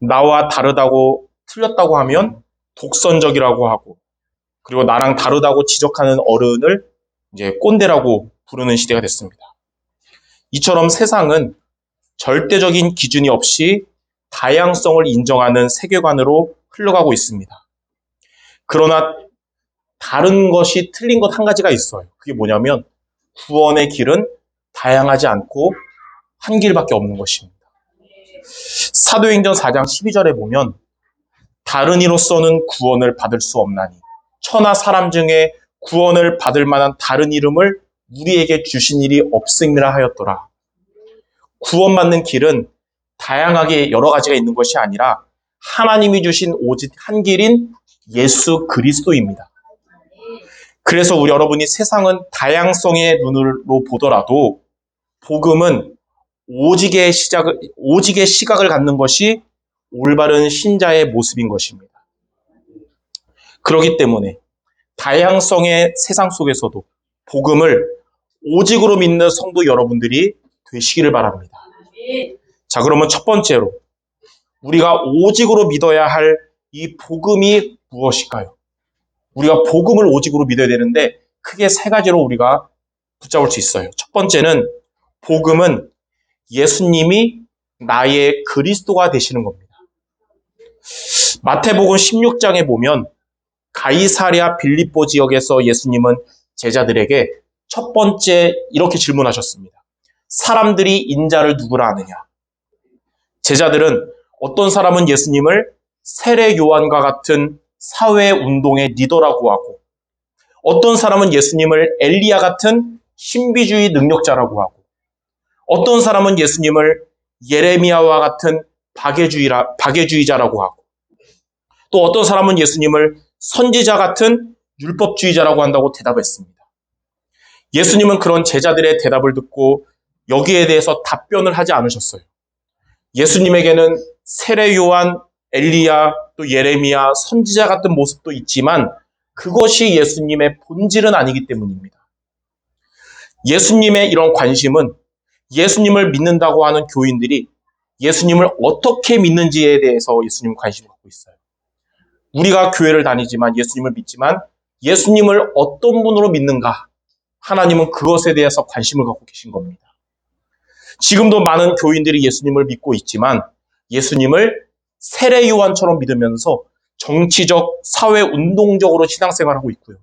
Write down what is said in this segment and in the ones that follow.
나와 다르다고 틀렸다고 하면 독선적이라고 하고 그리고 나랑 다르다고 지적하는 어른을 이제 꼰대라고 부르는 시대가 됐습니다. 이처럼 세상은 절대적인 기준이 없이 다양성을 인정하는 세계관으로 흘러가고 있습니다. 그러나 다른 것이 틀린 것 한 가지가 있어요. 그게 뭐냐면 구원의 길은 다양하지 않고 한 길밖에 없는 것입니다. 사도행전 4장 12절에 보면 다른 이로서는 구원을 받을 수 없나니 천하 사람 중에 구원을 받을 만한 다른 이름을 우리에게 주신 일이 없음이라 하였더라. 구원받는 길은 다양하게 여러 가지가 있는 것이 아니라 하나님이 주신 오직 한 길인 예수 그리스도입니다. 그래서 우리 여러분이 세상은 다양성의 눈으로 보더라도 복음은 오직의 시작을, 오직의 시각을 갖는 것이 올바른 신자의 모습인 것입니다. 그렇기 때문에 다양성의 세상 속에서도 복음을 오직으로 믿는 성도 여러분들이 되시기를 바랍니다. 자, 그러면 첫 번째로 우리가 오직으로 믿어야 할 이 복음이 무엇일까요? 우리가 복음을 오직으로 믿어야 되는데 크게 세 가지로 우리가 붙잡을 수 있어요. 첫 번째는 복음은 예수님이 나의 그리스도가 되시는 겁니다. 마태복음 16장에 보면 가이사랴 빌립보 지역에서 예수님은 제자들에게 첫 번째 이렇게 질문하셨습니다. 사람들이 인자를 누구라 하느냐? 제자들은 어떤 사람은 예수님을 세례 요한과 같은 사회 운동의 리더라고 하고 어떤 사람은 예수님을 엘리야 같은 신비주의 능력자라고 하고 어떤 사람은 예수님을 예레미야와 같은 박애주의라, 박애주의자라고 하고 또 어떤 사람은 예수님을 선지자 같은 율법주의자라고 한다고 대답했습니다. 예수님은 그런 제자들의 대답을 듣고 여기에 대해서 답변을 하지 않으셨어요. 예수님에게는 세례 요한, 엘리야, 또 예레미야, 선지자 같은 모습도 있지만 그것이 예수님의 본질은 아니기 때문입니다. 예수님의 이런 관심은 예수님을 믿는다고 하는 교인들이 예수님을 어떻게 믿는지에 대해서 예수님 관심을 갖고 있어요. 우리가 교회를 다니지만 예수님을 믿지만 예수님을 어떤 분으로 믿는가? 하나님은 그것에 대해서 관심을 갖고 계신 겁니다. 지금도 많은 교인들이 예수님을 믿고 있지만 예수님을 세례 요한처럼 믿으면서 정치적, 사회 운동적으로 신앙생활하고 있고요.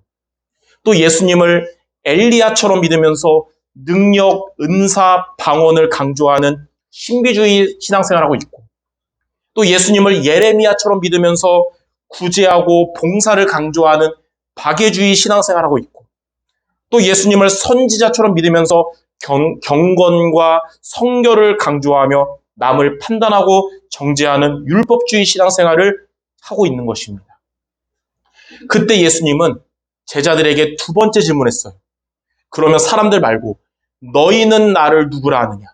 또 예수님을 엘리야처럼 믿으면서 능력, 은사, 방언을 강조하는 신비주의 신앙생활하고 있고 또 예수님을 예레미야처럼 믿으면서 구제하고 봉사를 강조하는 박애주의 신앙생활하고 있고 또 예수님을 선지자처럼 믿으면서 경, 경건과 성결을 강조하며 남을 판단하고 정죄하는 율법주의 신앙생활을 하고 있는 것입니다. 그때 예수님은 제자들에게 두 번째 질문했어요. 그러면 사람들 말고 너희는 나를 누구라 하느냐?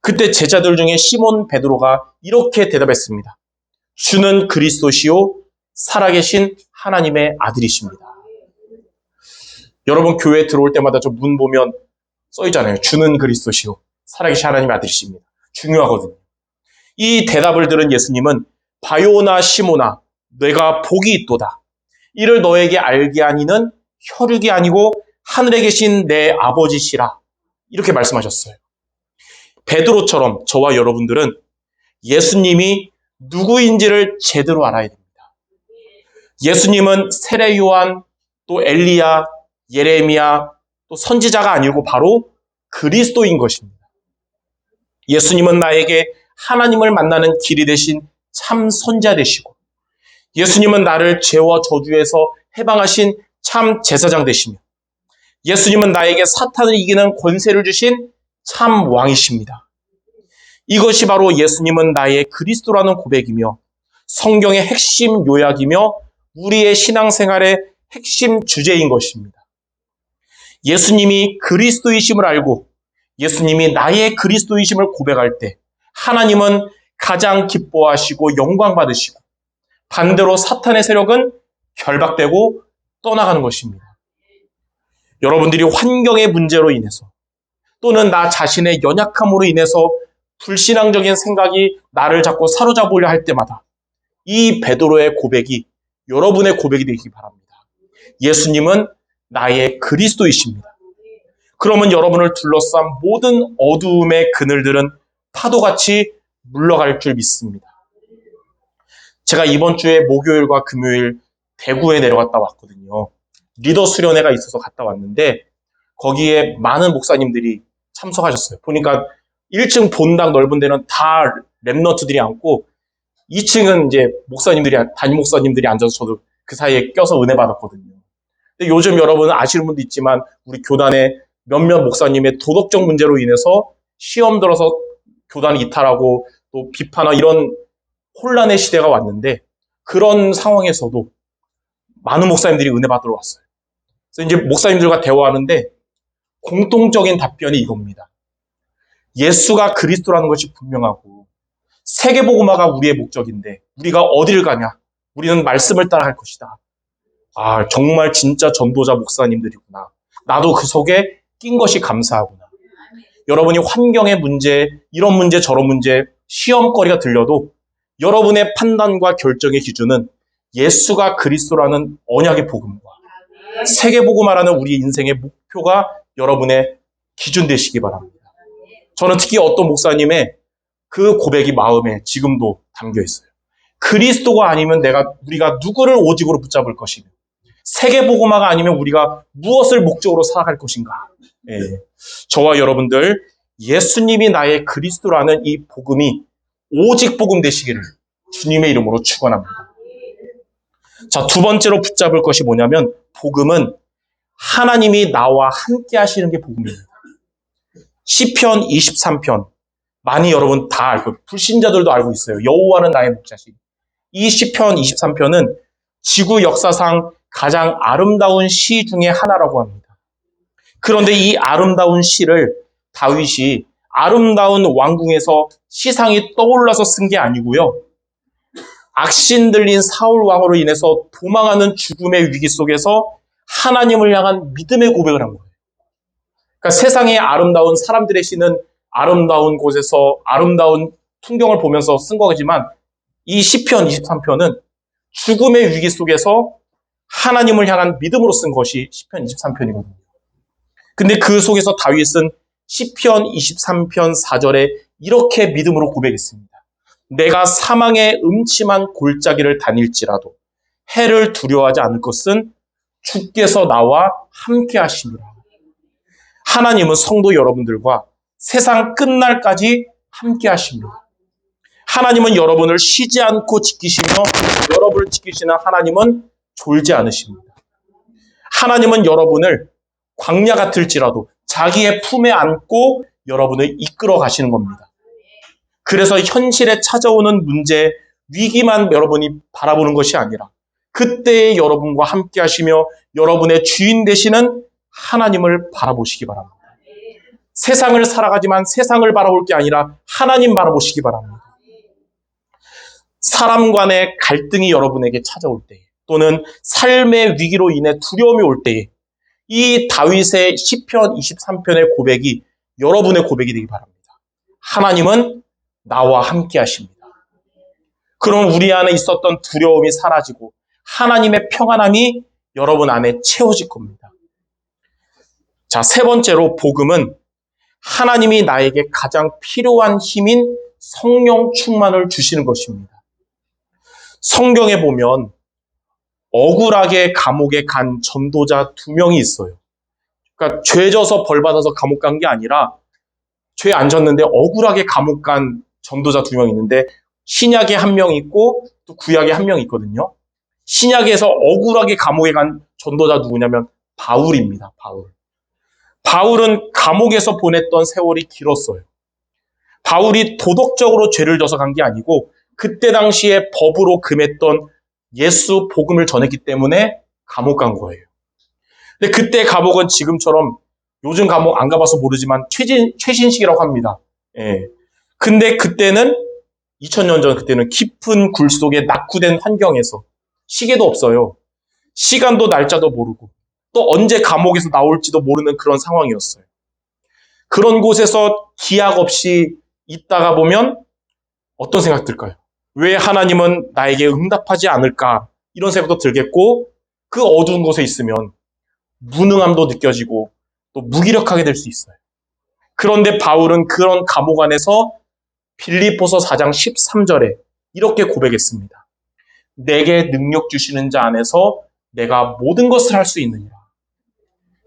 그때 제자들 중에 시몬 베드로가 이렇게 대답했습니다. 주는 그리스도시요 살아계신 하나님의 아들이십니다. 여러분 교회 들어올 때마다 저 문 보면 써 있잖아요. 주는 그리스도시요 살아계신 하나님의 아들이십니다. 중요하거든요. 이 대답을 들은 예수님은 바요나 시모나 내가 복이 있도다. 이를 너에게 알게 하니는 혈육이 아니고 하늘에 계신 내 아버지시라. 이렇게 말씀하셨어요. 베드로처럼 저와 여러분들은 예수님이 누구인지를 제대로 알아야 됩니다. 예수님은 세례 요한, 또 엘리야, 예레미야, 또 선지자가 아니고 바로 그리스도인 것입니다. 예수님은 나에게 하나님을 만나는 길이 되신 참 선자 되시고 예수님은 나를 죄와 저주에서 해방하신 참 제사장 되시며 예수님은 나에게 사탄을 이기는 권세를 주신 참 왕이십니다. 이것이 바로 예수님은 나의 그리스도라는 고백이며 성경의 핵심 요약이며 우리의 신앙생활의 핵심 주제인 것입니다. 예수님이 그리스도이심을 알고 예수님이 나의 그리스도이심을 고백할 때 하나님은 가장 기뻐하시고 영광 받으시고 반대로 사탄의 세력은 결박되고 떠나가는 것입니다. 여러분들이 환경의 문제로 인해서 또는 나 자신의 연약함으로 인해서 불신앙적인 생각이 나를 자꾸 사로잡으려 할 때마다 이 베드로의 고백이 여러분의 고백이 되기 바랍니다. 예수님은 나의 그리스도이십니다. 그러면 여러분을 둘러싼 모든 어두움의 그늘들은 파도같이 물러갈 줄 믿습니다. 제가 이번 주에 목요일과 금요일 대구에 내려갔다 왔거든요. 리더 수련회가 있어서 갔다 왔는데 거기에 많은 목사님들이 참석하셨어요. 보니까 1층 본당 넓은 데는 다 랩너트들이 앉고 2층은 이제 목사님들이 담임 목사님들이 앉아서 저도 그 사이에 껴서 은혜 받았거든요. 근데 요즘 여러분 아시는 분도 있지만 우리 교단에 몇몇 목사님의 도덕적 문제로 인해서 시험 들어서 교단 이탈하고 또 비판하고 이런 혼란의 시대가 왔는데 그런 상황에서도 많은 목사님들이 은혜 받으러 왔어요. 그래서 이제 목사님들과 대화하는데 공통적인 답변이 이겁니다. 예수가 그리스도라는 것이 분명하고 세계복음화가 우리의 목적인데 우리가 어디를 가냐? 우리는 말씀을 따라갈 것이다. 아 정말 진짜 전도자 목사님들이구나. 나도 그 속에 낀 것이 감사하구나. 여러분이 환경의 문제, 이런 문제, 저런 문제, 시험거리가 들려도 여러분의 판단과 결정의 기준은 예수가 그리스도라는 언약의 복음과 세계복음화라는 우리 인생의 목표가 여러분의 기준 되시기 바랍니다. 저는 특히 어떤 목사님의 그 고백이 마음에 지금도 담겨 있어요. 그리스도가 아니면 내가 우리가 누구를 오직으로 붙잡을 것이며 세계복음화가 아니면 우리가 무엇을 목적으로 살아갈 것인가. 예. 저와 여러분들 예수님이 나의 그리스도라는 이 복음이 오직 복음 되시기를 주님의 이름으로 축원합니다. 자, 두 번째로 붙잡을 것이 뭐냐면 복음은 하나님이 나와 함께 하시는 게 복음입니다. 시편 23편 많이 여러분 다 알고 불신자들도 알고 있어요. 여호와는 나의 목자시. 이 시편 23편은 지구 역사상 가장 아름다운 시 중에 하나라고 합니다. 그런데 이 아름다운 시를 다윗이 아름다운 왕궁에서 시상이 떠올라서 쓴 게 아니고요. 악신 들린 사울 왕으로 인해서 도망하는 죽음의 위기 속에서 하나님을 향한 믿음의 고백을 한 거예요. 그러니까 세상의 아름다운 사람들의 시는 아름다운 곳에서 아름다운 풍경을 보면서 쓴 거지만 이 시편 23편은 죽음의 위기 속에서 하나님을 향한 믿음으로 쓴 것이 시편 23편이거든요. 근데 그 속에서 다윗은 시편 23편 4절에 이렇게 믿음으로 고백했습니다. 내가 사망의 음침한 골짜기를 다닐지라도 해를 두려워하지 않을 것은 주께서 나와 함께 하십니다. 하나님은 성도 여러분들과 세상 끝날까지 함께 하십니다. 하나님은 여러분을 쉬지 않고 지키시며 여러분을 지키시는 하나님은 졸지 않으십니다. 하나님은 여러분을 광야 같을지라도 자기의 품에 안고 여러분을 이끌어 가시는 겁니다. 그래서 현실에 찾아오는 문제, 위기만 여러분이 바라보는 것이 아니라 그때의 여러분과 함께 하시며 여러분의 주인 되시는 하나님을 바라보시기 바랍니다. 세상을 살아가지만 세상을 바라볼 게 아니라 하나님 바라보시기 바랍니다. 사람 간의 갈등이 여러분에게 찾아올 때 또는 삶의 위기로 인해 두려움이 올 때에 이 다윗의 시편 23편의 고백이 여러분의 고백이 되기 바랍니다. 하나님은 나와 함께 하십니다. 그럼 우리 안에 있었던 두려움이 사라지고 하나님의 평안함이 여러분 안에 채워질 겁니다. 자, 세 번째로 복음은 하나님이 나에게 가장 필요한 힘인 성령 충만을 주시는 것입니다. 성경에 보면 억울하게 감옥에 간 전도자 두 명이 있어요. 그러니까 죄 져서 벌 받아서 감옥 간 게 아니라 죄 안 졌는데 억울하게 감옥 간 전도자 두 명 있는데 신약에 한 명 있고 또 구약에 한 명 있거든요. 신약에서 억울하게 감옥에 간 전도자 누구냐면 바울입니다. 바울. 바울은 감옥에서 보냈던 세월이 길었어요. 바울이 도덕적으로 죄를 져서 간 게 아니고 그때 당시에 법으로 금했던 예수 복음을 전했기 때문에 감옥 간 거예요. 근데 그때 감옥은 지금처럼 요즘 감옥 안 가봐서 모르지만 최신, 최신식이라고 합니다. 예. 근데 그때는 2000년 전 그때는 깊은 굴 속에 낙후된 환경에서 시계도 없어요. 시간도 날짜도 모르고 또 언제 감옥에서 나올지도 모르는 그런 상황이었어요. 그런 곳에서 기약 없이 있다가 보면 어떤 생각 들까요? 왜 하나님은 나에게 응답하지 않을까? 이런 생각도 들겠고, 그 어두운 곳에 있으면 무능함도 느껴지고 또 무기력하게 될 수 있어요. 그런데 바울은 그런 감옥 안에서 빌립보서 4장 13절에 이렇게 고백했습니다. 내게 능력 주시는 자 안에서 내가 모든 것을 할 수 있느니라.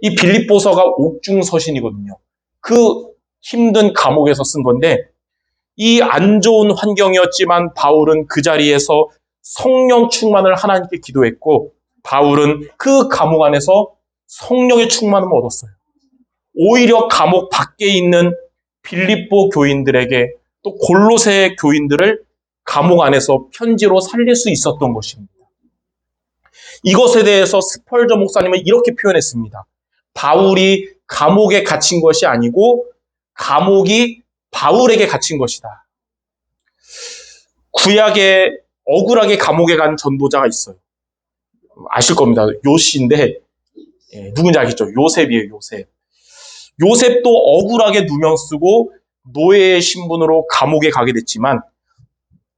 이 빌립보서가 옥중 서신이거든요. 그 힘든 감옥에서 쓴 건데 이 안 좋은 환경이었지만 바울은 그 자리에서 성령 충만을 하나님께 기도했고 바울은 그 감옥 안에서 성령의 충만을 얻었어요. 오히려 감옥 밖에 있는 빌립보 교인들에게 또 골로새 교인들을 감옥 안에서 편지로 살릴 수 있었던 것입니다. 이것에 대해서 스펄저 목사님은 이렇게 표현했습니다. 바울이 감옥에 갇힌 것이 아니고 감옥이 바울에게 갇힌 것이다. 구약에 억울하게 감옥에 간 전도자가 있어요. 아실 겁니다. 요시인데 예, 누군지 알겠죠? 요셉이에요, 요셉. 요셉도 억울하게 누명 쓰고 노예의 신분으로 감옥에 가게 됐지만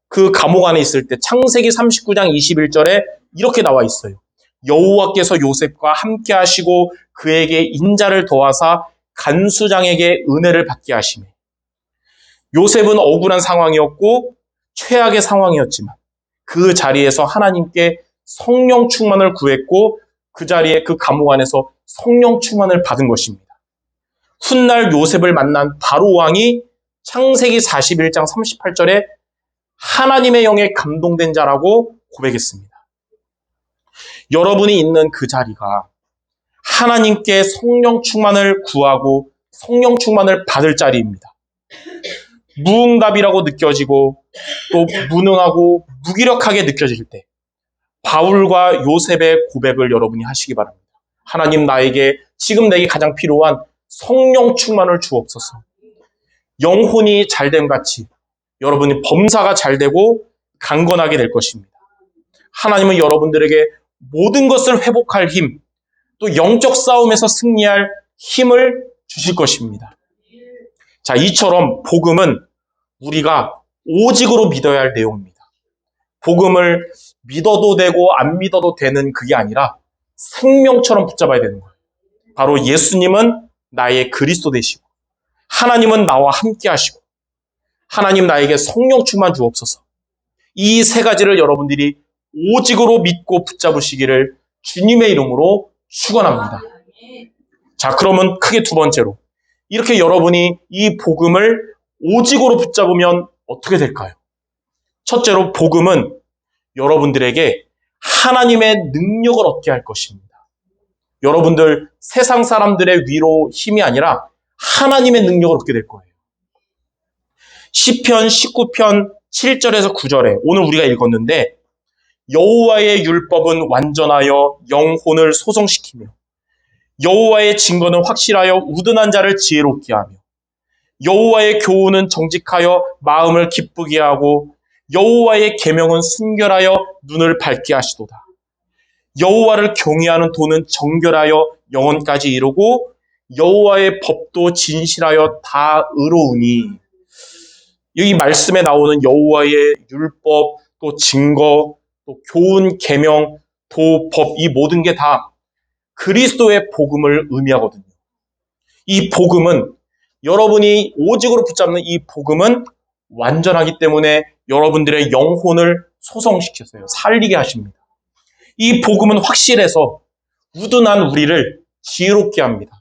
그 감옥 안에 있을 때 창세기 39장 21절에 이렇게 나와 있어요. 여호와께서 요셉과 함께 하시고 그에게 인자를 더하사 간수장에게 은혜를 받게 하시네. 요셉은 억울한 상황이었고 최악의 상황이었지만 그 자리에서 하나님께 성령 충만을 구했고 그 자리에 그 감옥 안에서 성령 충만을 받은 것입니다. 훗날 요셉을 만난 바로 왕이 창세기 41장 38절에 하나님의 영에 감동된 자라고 고백했습니다. 여러분이 있는 그 자리가 하나님께 성령 충만을 구하고 성령 충만을 받을 자리입니다. 무응답이라고 느껴지고 또 무능하고 무기력하게 느껴질 때 바울과 요셉의 고백을 여러분이 하시기 바랍니다. 하나님 나에게 지금 내게 가장 필요한 성령 충만을 주옵소서. 영혼이 잘됨 같이 여러분이 범사가 잘 되고 강건하게 될 것입니다. 하나님은 여러분들에게 모든 것을 회복할 힘, 또 영적 싸움에서 승리할 힘을 주실 것입니다. 자, 이처럼 복음은 우리가 오직으로 믿어야 할 내용입니다. 복음을 믿어도 되고 안 믿어도 되는 그게 아니라 생명처럼 붙잡아야 되는 거예요. 바로 예수님은 나의 그리스도 되시고 하나님은 나와 함께 하시고 하나님 나에게 성령 충만 주옵소서. 이 세 가지를 여러분들이 오직으로 믿고 붙잡으시기를 주님의 이름으로 축원합니다. 자, 그러면 크게 두 번째로 이렇게 여러분이 이 복음을 오직으로 붙잡으면 어떻게 될까요? 첫째로 복음은 여러분들에게 하나님의 능력을 얻게 할 것입니다. 여러분들 세상 사람들의 위로 힘이 아니라 하나님의 능력을 얻게 될 거예요. 시편 19편 7절에서 9절에 오늘 우리가 읽었는데 여호와의 율법은 완전하여 영혼을 소성시키며 여호와의 증거는 확실하여 우둔한 자를 지혜롭게 하며 여호와의 교훈은 정직하여 마음을 기쁘게 하고 여호와의 계명은 순결하여 눈을 밝게 하시도다. 여호와를 경외하는 도는 정결하여 영원까지 이루고 여호와의 법도 진실하여 다 의로우니 이 말씀에 나오는 여호와의 율법 또 증거 또 교훈 계명 도법 이 모든 게 다 그리스도의 복음을 의미하거든요. 이 복음은 여러분이 오직으로 붙잡는 이 복음은 완전하기 때문에 여러분들의 영혼을 소성시켜서요. 살리게 하십니다. 이 복음은 확실해서 우둔한 우리를 지혜롭게 합니다.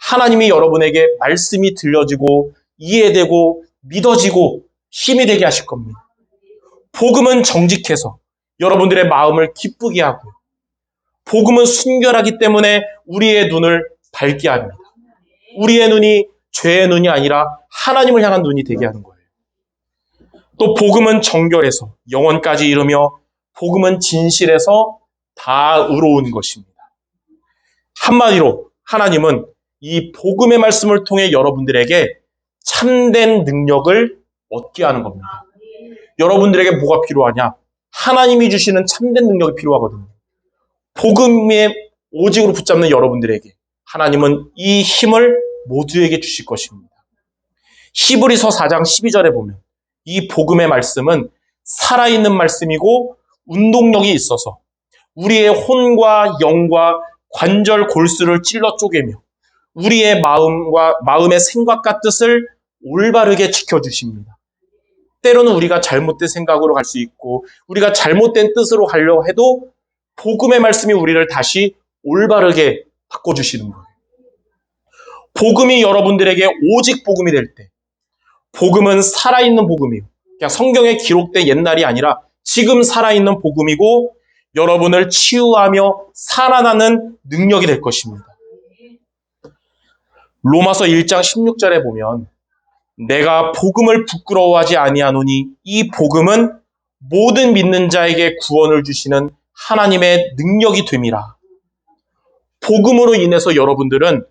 하나님이 여러분에게 말씀이 들려지고 이해되고 믿어지고 힘이 되게 하실 겁니다. 복음은 정직해서 여러분들의 마음을 기쁘게 하고 복음은 순결하기 때문에 우리의 눈을 밝게 합니다. 우리의 눈이 죄의 눈이 아니라 하나님을 향한 눈이 되게 하는 거예요. 또 복음은 정결해서 영원까지 이르며 복음은 진실해서 다 의로운 것입니다. 한마디로 하나님은 이 복음의 말씀을 통해 여러분들에게 참된 능력을 얻게 하는 겁니다. 여러분들에게 뭐가 필요하냐? 하나님이 주시는 참된 능력이 필요하거든요. 복음의 오직으로 붙잡는 여러분들에게 하나님은 이 힘을 모두에게 주실 것입니다. 히브리서 4장 12절에 보면 이 복음의 말씀은 살아있는 말씀이고 운동력이 있어서 우리의 혼과 영과 관절 골수를 찔러 쪼개며 우리의 마음과 마음의 생각과 뜻을 올바르게 지켜 주십니다. 때로는 우리가 잘못된 생각으로 갈 수 있고 우리가 잘못된 뜻으로 가려 해도 복음의 말씀이 우리를 다시 올바르게 바꿔 주시는 거예요. 복음이 여러분들에게 오직 복음이 될 때, 복음은 살아있는 복음이요. 그냥 성경에 기록된 옛날이 아니라 지금 살아있는 복음이고 여러분을 치유하며 살아나는 능력이 될 것입니다. 로마서 1장 16절에 보면 내가 복음을 부끄러워하지 아니하노니 이 복음은 모든 믿는 자에게 구원을 주시는 하나님의 능력이 됨이라. 복음으로 인해서 여러분들은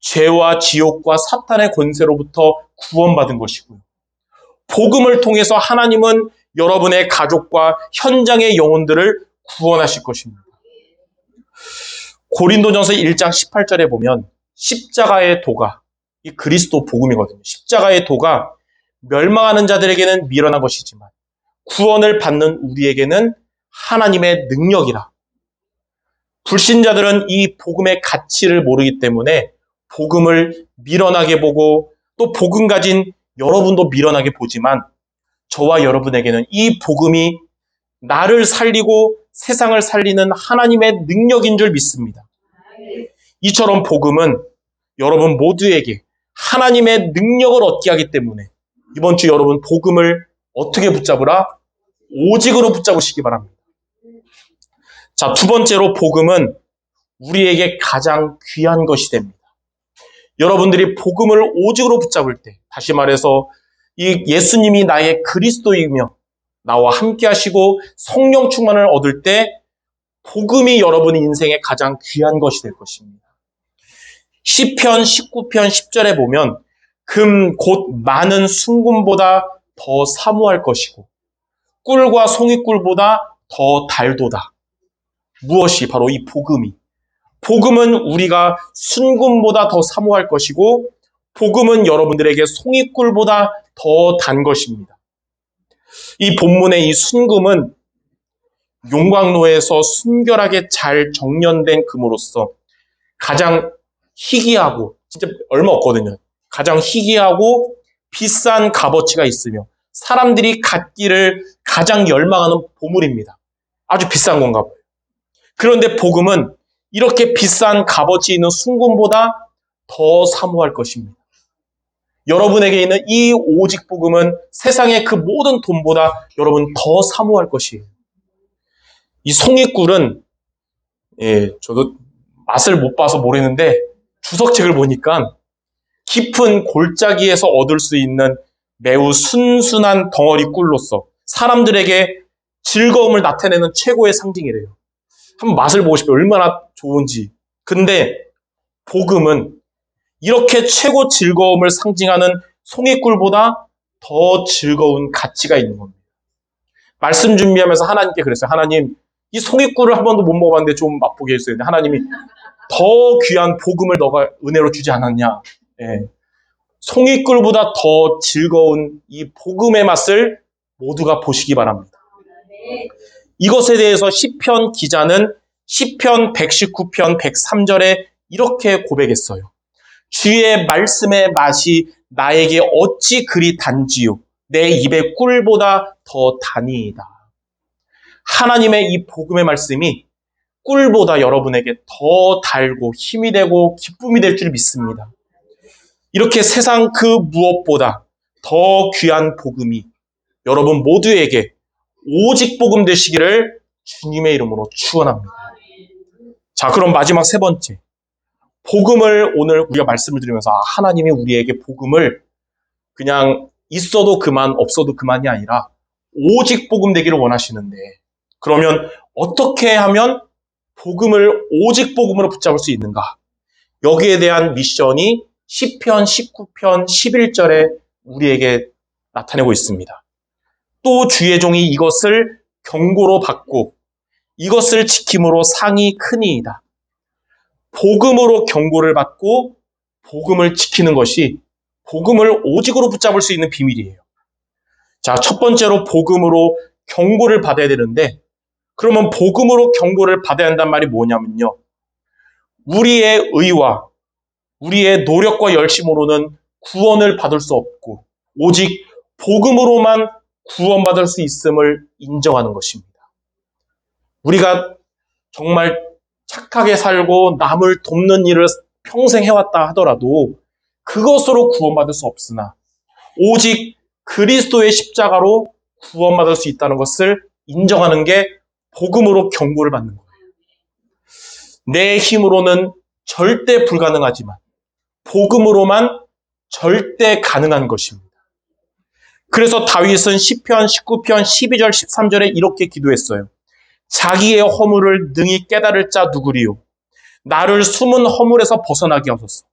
죄와 지옥과 사탄의 권세로부터 구원받은 것이고요. 복음을 통해서 하나님은 여러분의 가족과 현장의 영혼들을 구원하실 것입니다. 고린도전서 1장 18절에 보면 십자가의 도가 이 그리스도 복음이거든요. 십자가의 도가 멸망하는 자들에게는 미련한 것이지만 구원을 받는 우리에게는 하나님의 능력이라. 불신자들은 이 복음의 가치를 모르기 때문에 복음을 미련하게 보고 또 복음 가진 여러분도 미련하게 보지만 저와 여러분에게는 이 복음이 나를 살리고 세상을 살리는 하나님의 능력인 줄 믿습니다. 이처럼 복음은 여러분 모두에게 하나님의 능력을 얻게 하기 때문에 이번 주 여러분 복음을 어떻게 붙잡으라? 오직으로 붙잡으시기 바랍니다. 자, 두 번째로 복음은 우리에게 가장 귀한 것이 됩니다. 여러분들이 복음을 오직으로 붙잡을 때, 다시 말해서 이 예수님이 나의 그리스도이며 나와 함께 하시고 성령 충만을 얻을 때 복음이 여러분 인생의 가장 귀한 것이 될 것입니다. 시편 19편 10절에 보면 금 곧 많은 순금보다 더 사모할 것이고 꿀과 송이꿀보다 더 달도다. 무엇이 바로 이 복음이 복음은 우리가 순금보다 더 사모할 것이고 복음은 여러분들에게 송이꿀보다 더 단 것입니다. 이 본문의 이 순금은 용광로에서 순결하게 잘 정련된 금으로서 가장 희귀하고 진짜 얼마 없거든요. 가장 희귀하고 비싼 값어치가 있으며 사람들이 갖기를 가장 열망하는 보물입니다. 아주 비싼 건가 봐요. 그런데 복음은 이렇게 비싼 값어치 있는 순금보다 더 사모할 것입니다. 여러분에게 있는 이 오직 복음은 세상의 그 모든 돈보다 여러분 더 사모할 것이에요. 이 송이꿀은 예, 저도 맛을 못 봐서 모르는데 주석책을 보니까 깊은 골짜기에서 얻을 수 있는 매우 순순한 덩어리 꿀로서 사람들에게 즐거움을 나타내는 최고의 상징이래요. 한번 맛을 보고 싶어요. 얼마나 좋은지. 근데 복음은 이렇게 최고 즐거움을 상징하는 송이꿀보다 더 즐거운 가치가 있는 겁니다. 말씀 준비하면서 하나님께 그랬어요. 하나님, 이 송이꿀을 한 번도 못 먹어봤는데 좀 맛보게 해주세요. 하나님이 더 귀한 복음을 너가 은혜로 주지 않았냐. 예. 송이꿀보다 더 즐거운 이 복음의 맛을 모두가 보시기 바랍니다. 이것에 대해서 시편 기자는 시편 119편 103절에 이렇게 고백했어요. 주의 말씀의 맛이 나에게 어찌 그리 단지요 내 입의 꿀보다 더 단이이다. 하나님의 이 복음의 말씀이 꿀보다 여러분에게 더 달고 힘이 되고 기쁨이 될 줄 믿습니다. 이렇게 세상 그 무엇보다 더 귀한 복음이 여러분 모두에게 오직 복음 되시기를 주님의 이름으로 축원합니다. 자, 그럼 마지막 세 번째. 복음을 오늘 우리가 말씀을 드리면서 아, 하나님이 우리에게 복음을 그냥 있어도 그만 없어도 그만이 아니라 오직 복음 되기를 원하시는데 그러면 어떻게 하면 복음을 오직 복음으로 붙잡을 수 있는가? 여기에 대한 미션이 10편, 19편, 11절에 우리에게 나타내고 있습니다. 또 주의 종이 이것을 경고로 받고 이것을 지킴으로 상이 크니이다. 복음으로 경고를 받고 복음을 지키는 것이 복음을 오직으로 붙잡을 수 있는 비밀이에요. 자, 첫 번째로 복음으로 경고를 받아야 되는데, 그러면 복음으로 경고를 받아야 한단 말이 뭐냐면요. 우리의 의와 우리의 노력과 열심으로는 구원을 받을 수 없고, 오직 복음으로만 구원받을 수 있음을 인정하는 것입니다. 우리가 정말 착하게 살고 남을 돕는 일을 평생 해왔다 하더라도 그것으로 구원받을 수 없으나 오직 그리스도의 십자가로 구원받을 수 있다는 것을 인정하는 게 복음으로 경고를 받는 거예요. 내 힘으로는 절대 불가능하지만 복음으로만 절대 가능한 것입니다. 그래서 다윗은 10편, 19편, 12절, 13절에 이렇게 기도했어요. 자기의 허물을 능히 깨달을 자 누구리요? 나를 숨은 허물에서 벗어나게 하소서.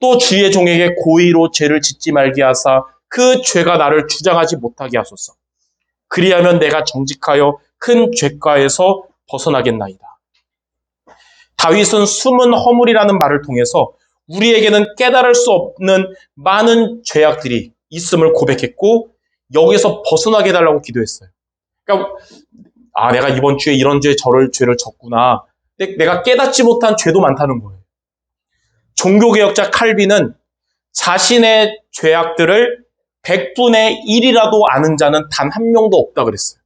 또 주의 종에게 고의로 죄를 짓지 말게 하사 그 죄가 나를 주장하지 못하게 하소서. 그리하면 내가 정직하여 큰 죄가에서 벗어나겠나이다. 다윗은 숨은 허물이라는 말을 통해서 우리에게는 깨달을 수 없는 많은 죄악들이 있음을 고백했고 여기서 벗어나게 해달라고 기도했어요. 그러니까 아 내가 이번 주에 이런 죄 저럴 죄를 졌구나. 내가 깨닫지 못한 죄도 많다는 거예요. 종교개혁자 칼빈은 자신의 죄악들을 100분의 1이라도 아는 자는 단 한 명도 없다 그랬어요.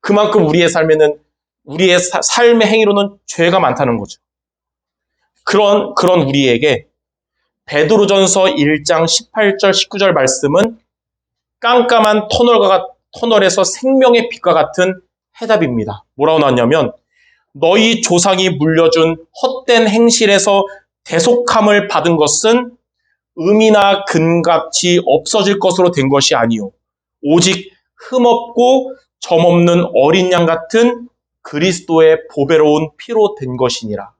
그만큼 우리의 삶에는 우리의 사, 삶의 행위로는 죄가 많다는 거죠. 그런 그런 우리에게 베드로전서 1장 18절 19절 말씀은 깜깜한 터널과 터널에서 생명의 빛과 같은 해답입니다. 뭐라고 나왔냐면 너희 조상이 물려준 헛된 행실에서 대속함을 받은 것은 음이나 금같이 없어질 것으로 된 것이 아니요 오직 흠없고 점없는 어린 양 같은 그리스도의 보배로운 피로 된 것이니라.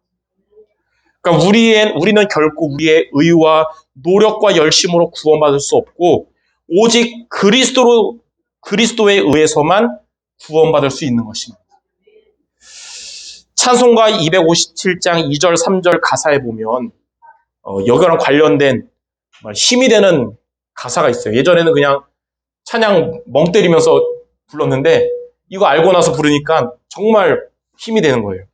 그러니까 우리의, 우리는 결코 우리의 의와 노력과 열심으로 구원받을 수 없고 오직 그리스도로 그리스도에 의해서만 구원받을 수 있는 것입니다. 찬송가 257장 2절 3절 가사에 보면 어, 여기랑 관련된 힘이 되는 가사가 있어요. 예전에는 그냥 찬양 멍 때리면서 불렀는데 이거 알고 나서 부르니까 정말 힘이 되는 거예요.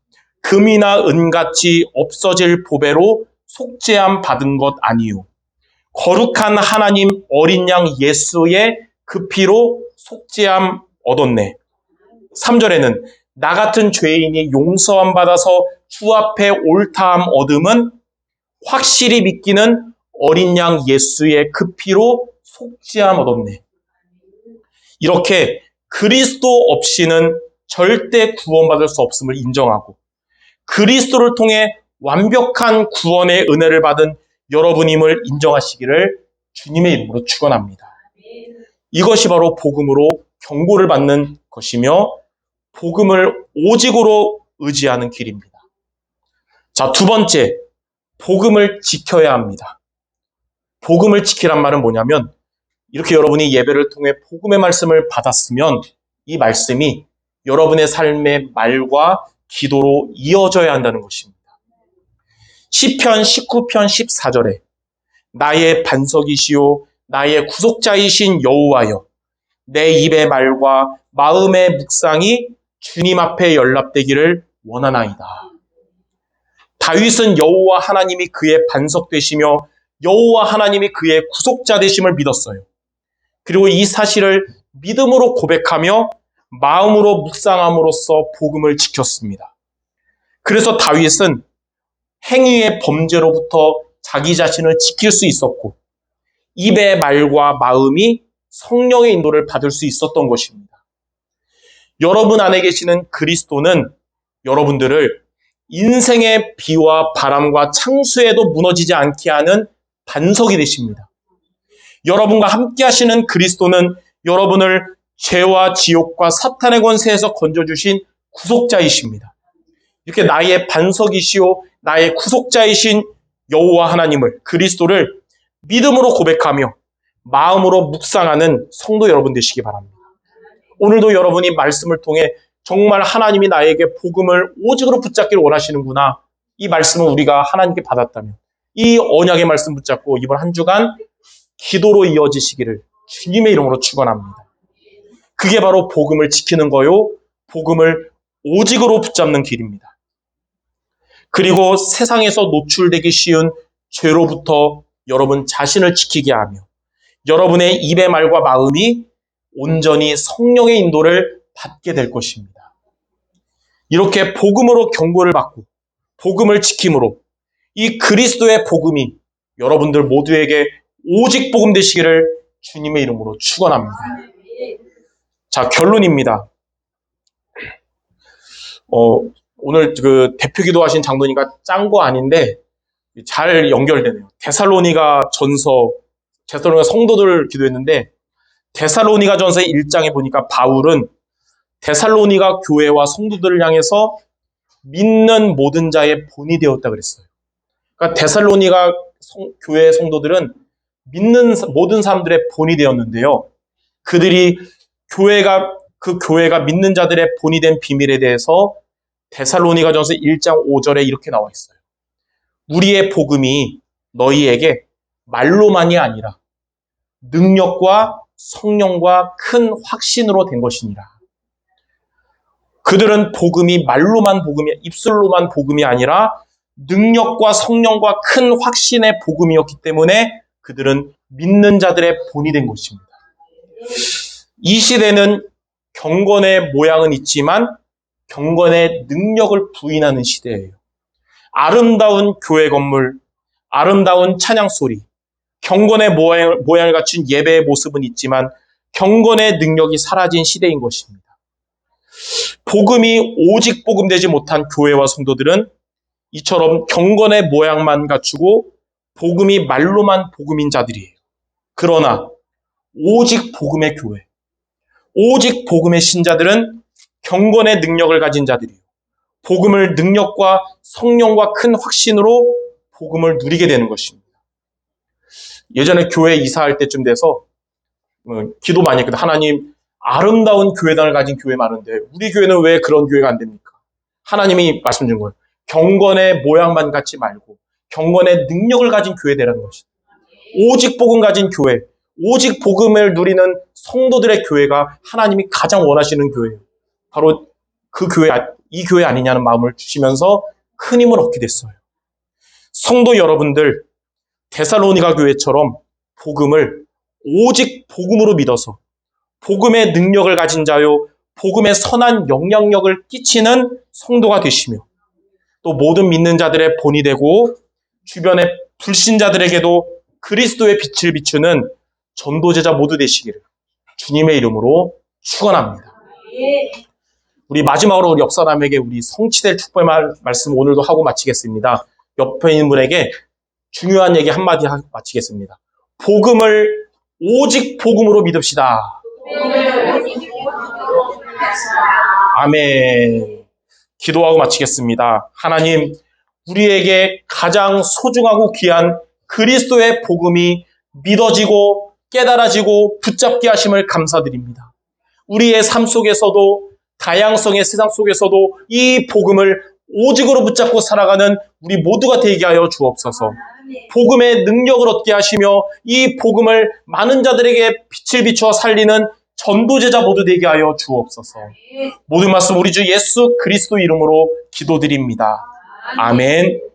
금이나 은같이 없어질 보배로 속죄함 받은 것 아니요. 거룩한 하나님 어린 양 예수의 그 피로 속죄함 얻었네. 3절에는 나 같은 죄인이 용서함 받아서 주 앞에 옳다함 얻음은 확실히 믿기는 어린 양 예수의 그 피로 속죄함 얻었네. 이렇게 그리스도 없이는 절대 구원받을 수 없음을 인정하고 그리스도를 통해 완벽한 구원의 은혜를 받은 여러분임을 인정하시기를 주님의 이름으로 축원합니다. 이것이 바로 복음으로 경고를 받는 것이며 복음을 오직으로 의지하는 길입니다. 자, 두 번째, 복음을 지켜야 합니다. 복음을 지키란 말은 뭐냐면 이렇게 여러분이 예배를 통해 복음의 말씀을 받았으면 이 말씀이 여러분의 삶의 말과 기도로 이어져야 한다는 것입니다. 시편 19편 14절에 나의 반석이시요 나의 구속자이신 여호와여 내 입의 말과 마음의 묵상이 주님 앞에 연락되기를 원하나이다. 다윗은 여호와 하나님이 그의 반석 되시며 여호와 하나님이 그의 구속자 되심을 믿었어요. 그리고 이 사실을 믿음으로 고백하며 마음으로 묵상함으로써 복음을 지켰습니다. 그래서 다윗은 행위의 범죄로부터 자기 자신을 지킬 수 있었고 입의 말과 마음이 성령의 인도를 받을 수 있었던 것입니다. 여러분 안에 계시는 그리스도는 여러분들을 인생의 비와 바람과 창수에도 무너지지 않게 하는 반석이 되십니다. 여러분과 함께 하시는 그리스도는 여러분을 죄와 지옥과 사탄의 권세에서 건져주신 구속자이십니다. 이렇게 나의 반석이시오, 나의 구속자이신 여호와 하나님을, 그리스도를 믿음으로 고백하며 마음으로 묵상하는 성도 여러분 되시기 바랍니다. 오늘도 여러분이 말씀을 통해 정말 하나님이 나에게 복음을 오직으로 붙잡기를 원하시는구나. 이 말씀을 우리가 하나님께 받았다면 이 언약의 말씀 붙잡고 이번 한 주간 기도로 이어지시기를 주님의 이름으로 축원합니다. 그게 바로 복음을 지키는 거요. 복음을 오직으로 붙잡는 길입니다. 그리고 세상에서 노출되기 쉬운 죄로부터 여러분 자신을 지키게 하며 여러분의 입의 말과 마음이 온전히 성령의 인도를 받게 될 것입니다. 이렇게 복음으로 경고를 받고 복음을 지킴으로 이 그리스도의 복음이 여러분들 모두에게 오직 복음 되시기를 주님의 이름으로 축원합니다. 자, 결론입니다. 어, 오늘 그 대표 기도 하신 장로님과 짠 거 아닌데 잘 연결되네요. 데살로니가 전서, 데살로니가 성도들 기도했는데 데살로니가 전서 1장에 보니까 바울은 데살로니가 교회와 성도들을 향해서 믿는 모든 자의 본이 되었다 그랬어요. 그러니까 데살로니가 성- 교회 성도들은 믿는 사- 모든 사람들의 본이 되었는데요. 그들이 교회가 그 교회가 믿는 자들의 본이 된 비밀에 대해서 데살로니가 전서 1장 5절에 이렇게 나와 있어요. 우리의 복음이 너희에게 말로만이 아니라 능력과 성령과 큰 확신으로 된 것이니라. 그들은 복음이 말로만 복음이 입술로만 복음이 아니라 능력과 성령과 큰 확신의 복음이었기 때문에 그들은 믿는 자들의 본이 된 것입니다. 이 시대는 경건의 모양은 있지만 경건의 능력을 부인하는 시대예요. 아름다운 교회 건물, 아름다운 찬양 소리, 경건의 모양, 모양을 갖춘 예배의 모습은 있지만 경건의 능력이 사라진 시대인 것입니다. 복음이 오직 복음되지 못한 교회와 성도들은 이처럼 경건의 모양만 갖추고 복음이 말로만 복음인 자들이에요. 그러나 오직 복음의 교회, 오직 복음의 신자들은 경건의 능력을 가진 자들이에요. 복음을 능력과 성령과 큰 확신으로 복음을 누리게 되는 것입니다. 예전에 교회 이사할 때쯤 돼서 어, 기도 많이 했거든. 하나님 아름다운 교회당을 가진 교회 많은데 우리 교회는 왜 그런 교회가 안 됩니까? 하나님이 말씀 준 거예요. 경건의 모양만 갖지 말고 경건의 능력을 가진 교회 되라는 것이다. 오직 복음 가진 교회, 오직 복음을 누리는 성도들의 교회가 하나님이 가장 원하시는 교회예요. 바로 그 교회, 이 교회 아니냐는 마음을 주시면서 큰 힘을 얻게 됐어요. 성도 여러분들, 데살로니가 교회처럼 복음을 오직 복음으로 믿어서 복음의 능력을 가진 자요, 복음의 선한 영향력을 끼치는 성도가 되시며 또 모든 믿는 자들의 본이 되고 주변의 불신자들에게도 그리스도의 빛을 비추는 전도제자 모두 되시기를 주님의 이름으로 축원합니다. 우리 마지막으로 우리 역사남에게 우리 성취될 축복의 말, 말씀 오늘도 하고 마치겠습니다. 옆에 있는 분에게 중요한 얘기 한마디 마치겠습니다. 복음을 오직 복음으로 믿읍시다. 아멘. 기도하고 마치겠습니다. 하나님, 우리에게 가장 소중하고 귀한 그리스도의 복음이 믿어지고 깨달아지고 붙잡게 하심을 감사드립니다. 우리의 삶 속에서도 다양성의 세상 속에서도 이 복음을 오직으로 붙잡고 살아가는 우리 모두가 되게 하여 주옵소서. 복음의 능력을 얻게 하시며 이 복음을 많은 자들에게 빛을 비추어 살리는 전도제자 모두 되게 하여 주옵소서. 모든 말씀 우리 주 예수 그리스도 이름으로 기도드립니다. 아멘.